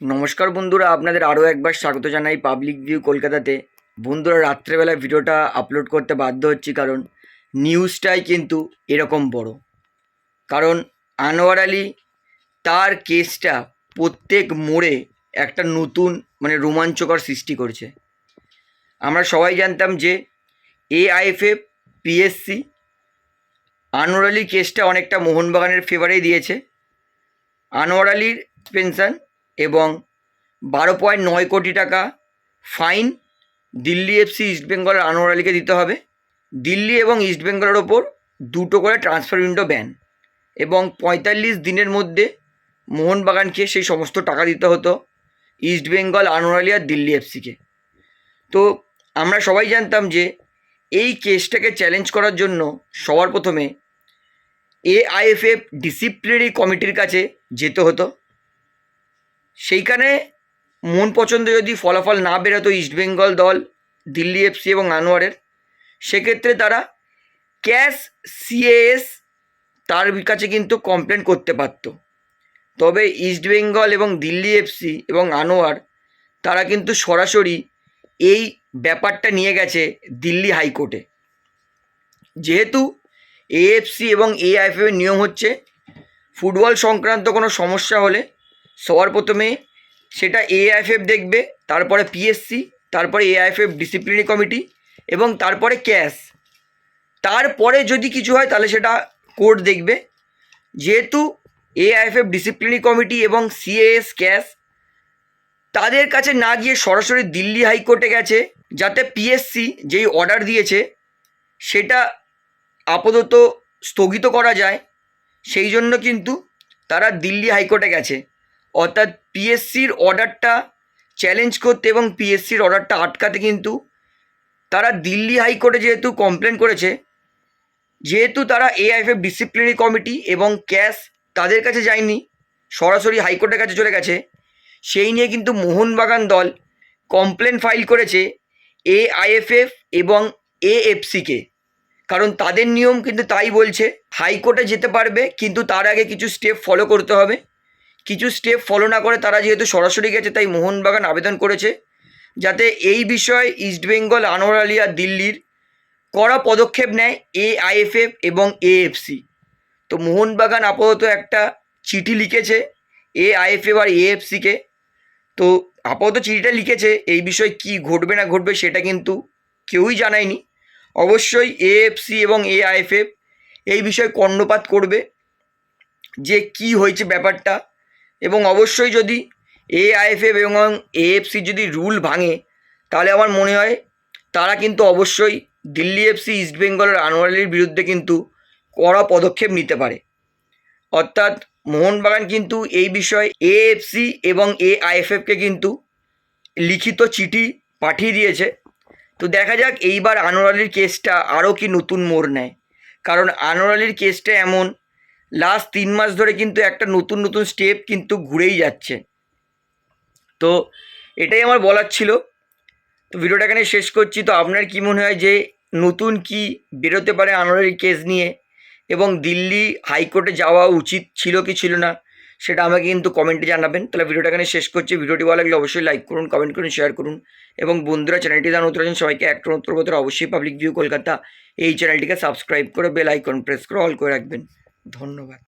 নমস্কার বন্ধুরা, আপনাদের আরও একবার স্বাগত জানাই পাবলিক ভিউ কলকাতাতে। বন্ধুরা, রাত্রেবেলা ভিডিওটা আপলোড করতে বাধ্য হচ্ছি কারণ নিউজটাই কিন্তু এরকম বড়। কারণ আনোয়ার আলী তার কেসটা প্রত্যেক মোড়ে একটা নতুন মানে রোমাঞ্চকর সৃষ্টি করছে। আমরা সবাই জানতাম যে এআইএফএফ পিএসসি আনোয়ার আলী কেসটা অনেকটা মোহনবাগানের ফেভারেই দিয়েছে। আনোয়ার আলীর পেনশন এবং বারো পয়েন্ট নয় কোটি টাকা ফাইন দিল্লি এফসি ইস্টবেঙ্গল আনোয়ার আলীকে দিতে হবে। দিল্লি এবং ইস্টবেঙ্গলের ওপর দুটো করে ট্রান্সফার উইন্ডো ব্যান এবং পঁয়তাল্লিশ দিনের মধ্যে মোহনবাগানকে সেই সমস্ত টাকা দিতে হতো ইস্টবেঙ্গল আনোয়ার আলী আর দিল্লি এফসিকে তো আমরা সবাই জানতাম যে এই কেসটাকে চ্যালেঞ্জ করার জন্য সবার প্রথমে এআইএফএফ ডিসিপ্লিনারি কমিটির কাছে যেতে হতো। সেইখানে মন পছন্দ যদি ফলাফল না বেরোতো ইস্টবেঙ্গল দল, দিল্লি এফসি এবং আনোয়ারের। সেক্ষেত্রে তারা ক্যাশ সিএএস তার কাছে কিন্তু কমপ্লেন করতে পারত। তবে ইস্টবেঙ্গল এবং দিল্লি এফসি এবং আনোয়ার, তারা কিন্তু সরাসরি এই ব্যাপারটা নিয়ে গেছে দিল্লি হাইকোর্টে। যেহেতু এএফসি এবং এআইএফএফ এর নিয়ম হচ্ছে, ফুটবল সংক্রান্ত কোনো সমস্যা হলে সবার প্রথমে সেটা এআইএফএফ দেখবে, তারপরে পিএসসি তারপরে এআইএফএফ ডিসিপ্লিনারি কমিটি এবং তারপরে ক্যাশ তারপরে যদি কিছু হয় তাহলে সেটা কোর্ট দেখবে। যেহেতু এআইএফএফ ডিসিপ্লিনারি কমিটি এবং সিএএস ক্যাশ তাদের কাছে না গিয়ে সরাসরি দিল্লি হাইকোর্টে গেছে, যাতে পিএসসি যেই অর্ডার দিয়েছে সেটা আপাতত স্থগিত করা যায়। সেই জন্য কিন্তু তারা দিল্লি হাইকোর্টে গেছে। অর্থাৎ পিএসসির অর্ডারটা চ্যালেঞ্জ করতে এবং পিএসসির অর্ডারটা আটকাতে কিন্তু তারা দিল্লি হাইকোর্টে যেহেতু কমপ্লেন করেছে, যেহেতু তারা এআইএফএফ ডিসিপ্লিনারি কমিটি এবং ক্যাশ তাদের কাছে যায়নি, সরাসরি হাইকোর্টের কাছে চলে গেছে, সেই নিয়ে কিন্তু মোহনবাগান দল কমপ্লেন ফাইল করেছে এআইএফএফ এবং এএফসিকে কারণ তাদের নিয়ম কিন্তু তাই বলছে হাইকোর্টে যেতে পারবে, কিন্তু তার আগে কিছু স্টেপ ফলো করতে হবে। কিছু স্টেপ ফলো না করে তারা যেহেতু সরাসরি গেছে, তাই মোহনবাগান আবেদন করেছে। যাতে এই বিষয়ে ইস্টবেঙ্গল আনোয়ার আলী দিল্লির কড়া পদক্ষেপ নেয় এআইএফএফ এবং এএফসি তো মোহনবাগান আপাতত একটা চিঠি লিখেছে এআইএফএফ আর এএফসিকে তো আপাতত চিঠিটা লিখেছে, এই বিষয়ে কি ঘটবে না ঘটবে সেটা কিন্তু কেউই জানায়নি। অবশ্যই এএফসি এবং এআইএফএফ এই বিষয়ে কর্ণপাত করবে যে কি হয়েছে ব্যাপারটা। এবং অবশ্যই যদি এআইএফএফ এবং এএফসি যদি রুল ভাঙে, তাহলে আমার মনে হয় তারা কিন্তু অবশ্যই দিল্লি এফসি ইস্টবেঙ্গলের আনোয়ার আলীর বিরুদ্ধে কিন্তু কড়া পদক্ষেপ নিতে পারে। অর্থাৎ মোহনবাগান কিন্তু এই বিষয়ে এএফসি এবং এআইএফএফকে কিন্তু লিখিত চিঠি পাঠিয়ে দিয়েছে। তো দেখা যাক এইবার আনোয়ার আলীর কেসটা আরও কি নতুন মোড় নেয়। কারণ আনোয়ার আলীর কেসটা এমন লাস্ট তিন মাস ধরে কিন্তু একটা নতুন নতুন স্টেপ কিন্তু ঘুরেই যাচ্ছে। তো এটাই আমার বলার ছিল। তো ভিডিওটা এখানে শেষ করছি। তো আপনার কি মনে হয় যে নতুন কি বেরোতে পারে আনোয়ার কেস নিয়ে? এবং দিল্লি হাইকোর্টে যাওয়া উচিত ছিল কি ছিল না, সেটা আমাকে কিন্তু কমেন্টে জানাবেন। তাহলে ভিডিওটা এখানে শেষ করছি। ভিডিওটি ভালো লাগলে অবশ্যই লাইক করুন কমেন্ট করুন শেয়ার করুন। এবং বন্ধুরা চ্যানেলটি জানা আছেন, সবাইকে একটা নতুন অবশ্যই পাবলিক ভিউ কলকাতা এই চ্যানেলটিকে সাবস্ক্রাইব করে বেল আইকন প্রেস করে অল করে রাখবেন। ধন্যবাদ।